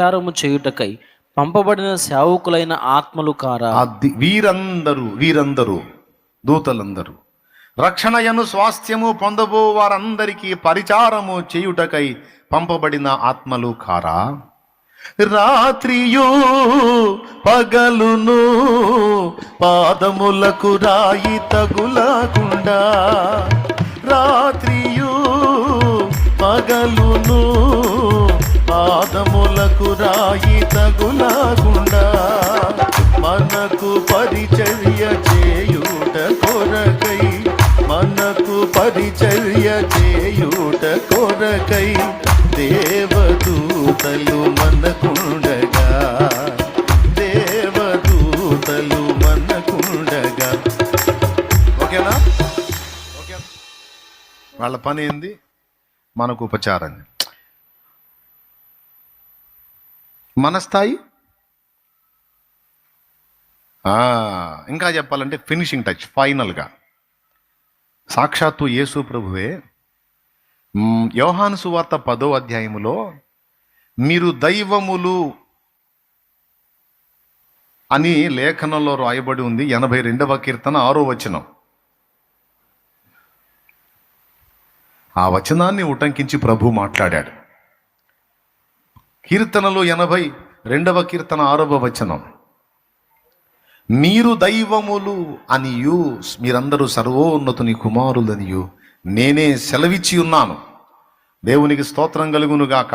ప్రచారము చేయుటకై పంపబడిన సేవకులైన ఆత్మలు కారా? అది వీరందరూ వీరందరూ దూతలందరూ రక్షణయను స్వాస్థ్యము పొందబో వారందరికీ పరిచారము చేయుటకై పంపబడిన ఆత్మలు కారా? రాత్రియు పగలును పాదములకు రాయి తగులకుండా రాత్రియు పగలును పాదములకు రాయి తగులకుండా మనకు పరిచర్య చేయుట కొరకై మనకు పరిచర్య చేయుట కొరకై దేవదూతలు మనకుండగా. దేవదూతలు మనకుండగా. ఓకేనా? ఓకే. వాళ్ళ పని ఏంది? మనకు ఉపచారం మన స్థాయి ఇంకా చెప్పాలంటే ఫినిషింగ్ టచ్ ఫైనల్గా. సాక్షాత్తు యేసు ప్రభువే. యోహాను సువార్త పదో అధ్యాయములో మీరు దైవములు అని లేఖనంలో రాయబడి ఉంది ఎనభై రెండవ కీర్తన ఆరో వచనం. ఆ వచనాన్ని ఉటంకించి ప్రభు మాట్లాడాడు. కీర్తనలు ఎనభై రెండవ కీర్తన ఆరవ వచనం. మీరు దైవములు అనియు మీరందరూ సర్వోన్నతుని కుమారులనియు. నేనే సెలవిచ్చి ఉన్నాను. దేవునికి స్తోత్రం కలుగునుగాక.